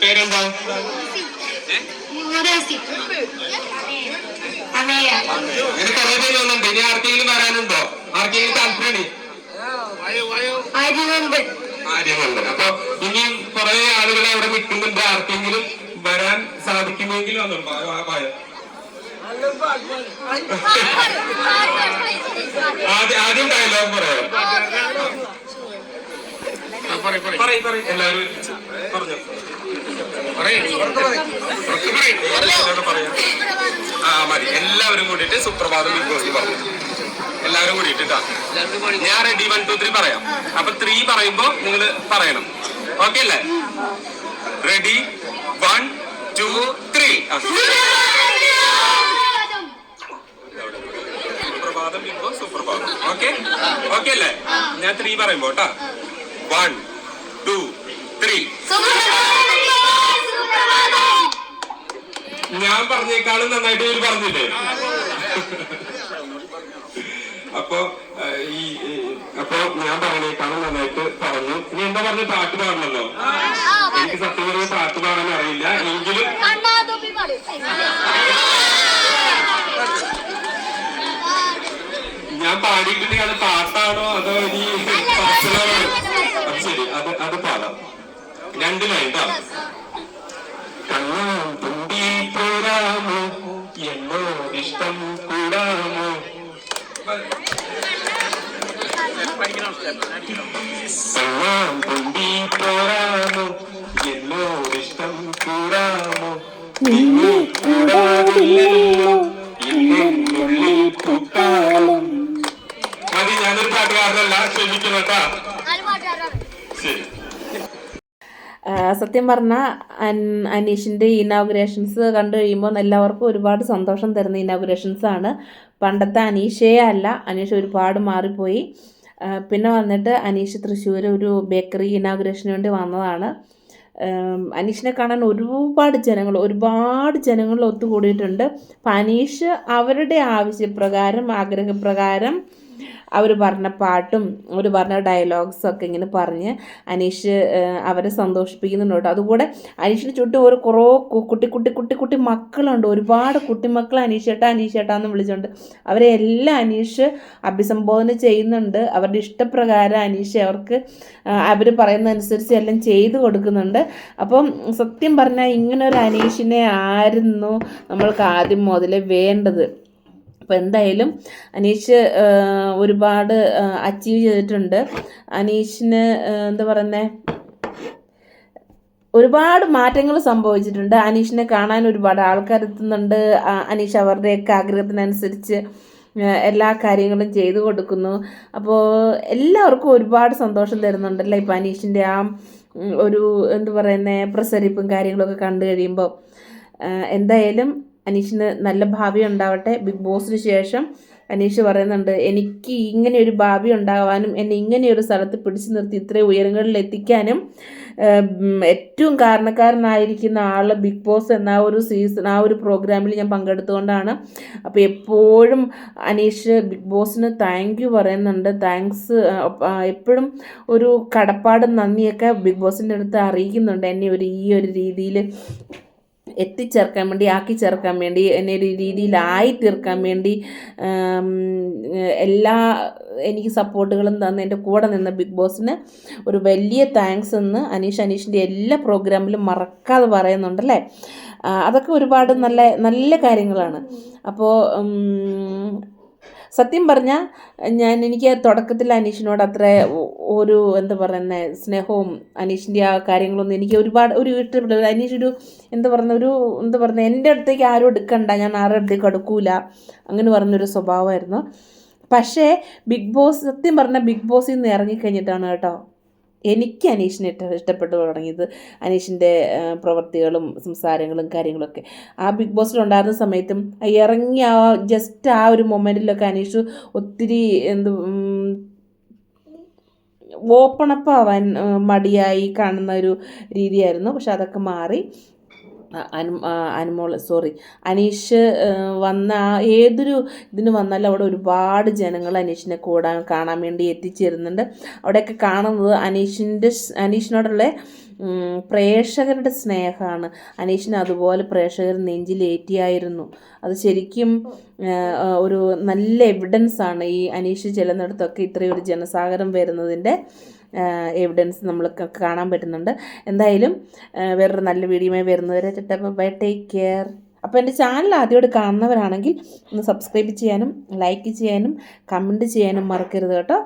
പേരെന്താ? ഇങ്ങനെ കുറെ പേര് വന്നിട്ടുണ്ട് ഇനി ആർക്കെങ്കിലും വരാനുണ്ടോ? ആർക്കെങ്കിലും താല്പര്യം ആര്യമുണ്ട് അപ്പൊ ഇനി കുറെ ആളുകൾ അവിടെ നിൽക്കുന്നുണ്ട്. ആർക്കെങ്കിലും വരാൻ സാധിക്കുമെങ്കിൽ വന്നോളൂ വാ, വാ, വാ. ആദ്യം ആദ്യം ഡയലോഗ് പറയും. എല്ലാവരും. പറഞ്ഞോ. ആ മതി. എല്ലാവരും കൂടിയിട്ട് സുപ്രഭാതം ബിഗ് ബോസ് പറഞ്ഞു. എല്ലാവരും കൂടിയിട്ട് ട്ടാ. ഞാൻ റെഡി വൺ ടു ത്രീ പറയാം. അപ്പൊ ത്രീ പറയുമ്പോ നിങ്ങൾ പറയണം. ഓക്കെ അല്ലേ? റെഡി വൺ ടു ത്രീ സുപ്രഭാതം ബിഗ് ബോസ് സുപ്രഭാതം. ഓക്കെ ഓക്കെ അല്ലേ? ഞാൻ ത്രീ പറയുമ്പോ കേട്ടാ വൺ ടു ത്രീ ഞാൻ പറഞ്ഞേക്കാളും നന്നായിട്ട് ഇവർ പറഞ്ഞില്ലേ? അപ്പൊ ഈ അപ്പൊ ഞാൻ പറഞ്ഞേക്കാളും നന്നായിട്ട് പറഞ്ഞു. ഇനി എന്താ പറഞ്ഞ പാട്ട് പാടണല്ലോ? എനിക്ക് സത്യം പറഞ്ഞ പാട്ട് പാടാൻ അറിയില്ല. എങ്കിലും ഞാൻ പാടിയിട്ടുണ്ടെങ്കിൽ അത് പാട്ടാണോ? അതോ ഇനി രണ്ട് ലൈൻ ട്ടോ. കണ്ണാൻ തുമ്പി പോരാമോ? എന്നോടിഷ്ടം കൂടാമോ? കണ്ണാം തുമ്പി പോരാമോ? എന്നോടിഷ്ടം കൂടാമോ? നിന്നെ കൂടാതില്ലല്ലോ. എന്നുള്ളിൽ കൂട്ടാലും മതി ഞാനൊരു പാട്ടുകാരനല്ല ക്ഷമിക്കണം കേട്ടാ. ശരി. സത്യം പറഞ്ഞാൽ അനീഷിന്റെ ഇനോഗ്രേഷൻസ് കണ്ടു കഴിയുമ്പോൾ എല്ലാവർക്കും ഒരുപാട് സന്തോഷം തരുന്ന ഇനോഗ്രേഷൻസ് ആണ്. പണ്ടത്തെ അനീഷേ അല്ല അനീഷ് ഒരുപാട് മാറിപ്പോയി. പിന്നെ വന്നിട്ട് അനീഷ് തൃശ്ശൂർ ഒരു ബേക്കറി ഇനോഗ്രേഷന് വേണ്ടി വന്നതാണ്. അനീഷിനെ കാണാൻ ഒരുപാട് ജനങ്ങൾ ഒരുപാട് ജനങ്ങൾ ഒത്തുകൂടിയിട്ടുണ്ട്. അപ്പം അനീഷ് അവരുടെ ആവശ്യപ്രകാരം ആഗ്രഹപ്രകാരം അവർ പറഞ്ഞ പാട്ടും അവർ പറഞ്ഞ ഡയലോഗ്സും ഒക്കെ ഇങ്ങനെ പറഞ്ഞ് അനീഷ് അവരെ സന്തോഷിപ്പിക്കുന്നുണ്ട്. കേട്ടോ അതുകൂടെ അനീഷിന് ചുറ്റും ഒരു കുറേ കുട്ടി കുട്ടി കുട്ടി കുട്ടി മക്കളുണ്ട്. ഒരുപാട് കുട്ടിമക്കൾ അനീഷേട്ടാ എന്ന് വിളിച്ചുകൊണ്ട് അവരെ എല്ലാം അനീഷ് അഭിസംബോധന ചെയ്യുന്നുണ്ട്. അവരുടെ ഇഷ്ടപ്രകാരം അനീഷ് അവർക്ക് അവർ പറയുന്നതനുസരിച്ച് എല്ലാം ചെയ്തു കൊടുക്കുന്നുണ്ട്. അപ്പം സത്യം പറഞ്ഞാൽ ഇങ്ങനൊരു അനീഷിനെ ആയിരുന്നു നമ്മൾക്ക് ആദ്യം മുതലേ വേണ്ടത്. അപ്പോൾ എന്തായാലും അനീഷ് ഒരുപാട് അച്ചീവ് ചെയ്തിട്ടുണ്ട്. അനീഷിന് എന്താ പറയുന്നത് ഒരുപാട് മാറ്റങ്ങൾ സംഭവിച്ചിട്ടുണ്ട്. അനീഷിനെ കാണാൻ ഒരുപാട് ആൾക്കാർ എത്തുന്നുണ്ട്. അനീഷ് അവരുടെയൊക്കെ ആഗ്രഹത്തിനനുസരിച്ച് എല്ലാ കാര്യങ്ങളും ചെയ്തു കൊടുക്കുന്നു. അപ്പോൾ എല്ലാവർക്കും ഒരുപാട് സന്തോഷം തരുന്നുണ്ടല്ലോ ഇപ്പം അനീഷിന്റെ ആ ഒരു എന്തു പറയുന്നത് പ്രസരിപ്പും കാര്യങ്ങളൊക്കെ കണ്ടു കഴിയുമ്പോൾ എന്തായാലും അനീഷിന് നല്ല ഭാവി ഉണ്ടാവട്ടെ. ബിഗ് ബോസിന് ശേഷം അനീഷ് പറയുന്നുണ്ട് എനിക്ക് ഇങ്ങനെ ഒരു ഭാവി ഉണ്ടാകാനും എന്നെ ഇങ്ങനെ ഒരു സ്ഥലത്ത് പിടിച്ചു നിർത്തി ഇത്രയും ഉയരങ്ങളിൽ എത്തിക്കാനും ഏറ്റവും കാരണക്കാരനായിരിക്കുന്ന ആൾ ബിഗ് ബോസ് എന്ന ആ ഒരു സീസൺ ആ ഒരു പ്രോഗ്രാമിൽ ഞാൻ പങ്കെടുത്തുകൊണ്ടാണ്. അപ്പോൾ എപ്പോഴും അനീഷ് ബിഗ് ബോസിന് താങ്ക് യു പറയുന്നുണ്ട്. താങ്ക്സ് എപ്പോഴും ഒരു കടപ്പാടും നന്ദിയൊക്കെ ബിഗ് ബോസിന്റെ അടുത്ത് അറിയിക്കുന്നുണ്ട്. എന്നെ ഒരു ഈ ഒരു രീതിയിൽ എത്തിച്ചേർക്കാൻ വേണ്ടി ആക്കി ചേർക്കാൻ വേണ്ടി എന്നെ ഒരു രീതിയിലായി തീർക്കാൻ വേണ്ടി എല്ലാ എനിക്ക് സപ്പോർട്ടുകളും തന്ന് എന്റെ കൂടെ നിന്ന ബിഗ് ബോസിന് ഒരു വലിയ താങ്ക്സ് എന്ന് അനീഷ് അനീഷിന്റെ എല്ലാ പ്രോഗ്രാമിലും മറക്കാതെ പറയുന്നുണ്ടല്ലേ? അതൊക്കെ ഒരുപാട് നല്ല നല്ല കാര്യങ്ങളാണ്. അപ്പോൾ സത്യം പറഞ്ഞാൽ ഞാൻ എനിക്ക് തുടക്കത്തിൽ അനീഷിനോട് അത്ര ഒരു എന്താ പറയുന്നത് സ്നേഹവും അനീഷിന്റെ ആ കാര്യങ്ങളൊന്നും എനിക്ക് ഒരുപാട് ഒരു ഇഷ്ടപ്പെട്ടില്ല അനീഷ് ഒരു എന്താ പറയുന്ന ഒരു എന്താ പറയുന്നത് എന്റെ അടുത്തേക്ക് ആരും എടുക്കണ്ട. ഞാൻ ആരുടെ അടുത്തേക്ക് എടുക്കൂല അങ്ങനെ പറഞ്ഞൊരു സ്വഭാവമായിരുന്നു. പക്ഷേ ബിഗ് ബോസ് സത്യം പറഞ്ഞാൽ ബിഗ് ബോസിൽ നിന്ന് ഇറങ്ങിക്കഴിഞ്ഞിട്ടാണ് കേട്ടോ എനിക്ക് അനീഷിനെ ഇഷ്ട ഇഷ്ടപ്പെട്ടു തുടങ്ങിയത് അനീഷിന്റെ പ്രവൃത്തികളും സംസാരങ്ങളും കാര്യങ്ങളൊക്കെ. ആ ബിഗ് ബോസിലുണ്ടായിരുന്ന സമയത്തും ഇറങ്ങി ആ ജസ്റ്റ് ആ ഒരു മൊമെന്റിലൊക്കെ അനീഷ് ഒത്തിരി എന്ത് ഓപ്പണപ്പ് ആവാൻ മടിയായി കാണുന്ന ഒരു രീതിയായിരുന്നു. പക്ഷെ അതൊക്കെ മാറി. അനു അനുമോള സോറി അനീഷ് വന്ന ഏതൊരു ഇതിന് വന്നാലും അവിടെ ഒരുപാട് ജനങ്ങൾ അനീഷിനെ കൂടാൻ കാണാൻ വേണ്ടി എത്തിച്ചേരുന്നുണ്ട്. അവിടെയൊക്കെ കാണുന്നത് അനീഷിന്റെ അനീഷിനോടുള്ള പ്രേക്ഷകരുടെ സ്നേഹമാണ്. അനീഷിന് അതുപോലെ പ്രേക്ഷകർ നെഞ്ചിലേറ്റിയായിരുന്നു അത് ശരിക്കും ഒരു നല്ല എവിഡൻസ് ആണ് ഈ അനീഷ് ചെല്ലുന്നിടത്തൊക്കെ ഇത്രയൊരു ജനസാഗരം വരുന്നതിന്റെ. എവിഡൻസ് നമ്മൾ കാണാൻ പറ്റുന്നുണ്ട്. എന്തായാലും വേറൊരു നല്ല വീഡിയോയുമായി വരുന്നവരെ ചേട്ടാ ബൈ ടേക്ക് കെയർ അപ്പോൾ എന്റെ ചാനൽ ആദ്യമായിട്ട് കാണുന്നവരാണെങ്കിൽ ഒന്ന് സബ്സ്ക്രൈബ് ചെയ്യാനും ലൈക്ക് ചെയ്യാനും കമന്റ് ചെയ്യാനും മറക്കരുത് കേട്ടോ.